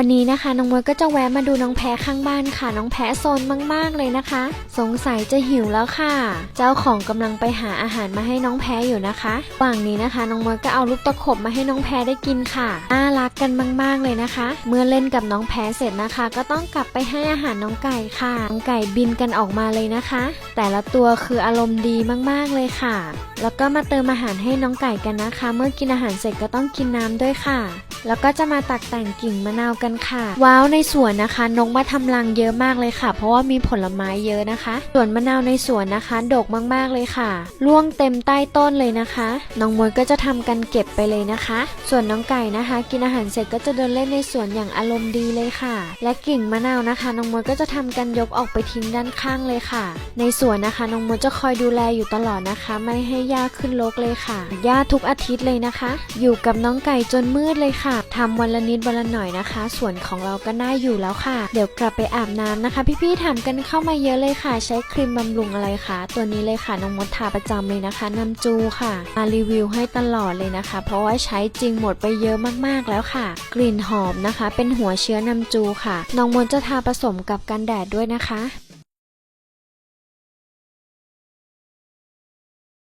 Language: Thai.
วันนี้นะคะน้องมวยก็จะแวะมาดูน้องแพ้ข้างบ้านค่ะ น้องแพ้โซนมากๆเลยนะคะ สงสัยจะหิวแล้วค่ะ เจ้าของกำลังไปหาอาหารมาให้น้องแพ้อยู่นะคะระหว่างนี้นะคะน้องมวยก็เอาลูกตะขบมาให้น้องแพ้ได้กินค่ะน่ารักกันมากๆเลยนะคะ เมื่อเล่นกับน้องแพ้เสร็จนะคะ ก็ต้องกลับไปให้อาหารน้องไก่ค่ะน้องไก่บินกันออกมาเลยนะคะ แต่ละตัวคืออารมณ์ดีมากๆเลยค่ะ แล้วก็มาเติมอาหารให้น้องไก่กันนะคะ เมื่อกินอาหารเสร็จก็ต้องกินน้ำด้วยค่ะ แล้วก็จะมาตักแต่งกิ่งมะนาวกันค่ะ ว้าวในสวนนะคะนกมาทำรังเยอะมากเลยค่ะ เพราะว่ามีผลไม้เยอะนะคะ ส่วนมะนาวในสวนนะคะดกมากๆเลยค่ะร่วงเต็มใต้ต้นเลยนะคะ น้องมวยก็จะทำกันเก็บไปเลยนะคะ ส่วนน้องไก่นะคะ กินอาหารเสร็จก็จะเดินเล่นในสวนอย่างอารมณ์ดีเลยค่ะ และกิ่งมะนาวนะคะ น้องมวยก็จะทำกันยกออกไปทิ้งด้านข้างเลยค่ะ ในสวนนะคะน้องมวยจะคอยดูแลอยู่ตลอดนะคะ ไม่ให้หญ้าขึ้นรกเลยค่ะหญ้าทุกอาทิตย์เลยนะคะ อยู่กับน้องไก่จนมืดเลยค่ะทำวันละนิดวันละหน่อยนะคะ ส่วนของเราก็น่าอยู่แล้วค่ะ เดี๋ยวกลับไปอาบน้ำนะคะ พี่ๆถามกันเข้ามาเยอะเลยค่ะ ใช้ครีมบำรุงอะไรคะตัวนี้เลยค่ะน้องมดทาประจำเลยนะคะน้ำจูค่ะ มารีวิวให้ตลอดเลยนะคะ เพราะว่าใช้จริงหมดไปเยอะมากๆแล้วค่ะ กลิ่นหอมนะคะ เป็นหัวเชื้อน้ำจูค่ะ น้องมดจะทาผสมกับกันแดดด้วยนะคะ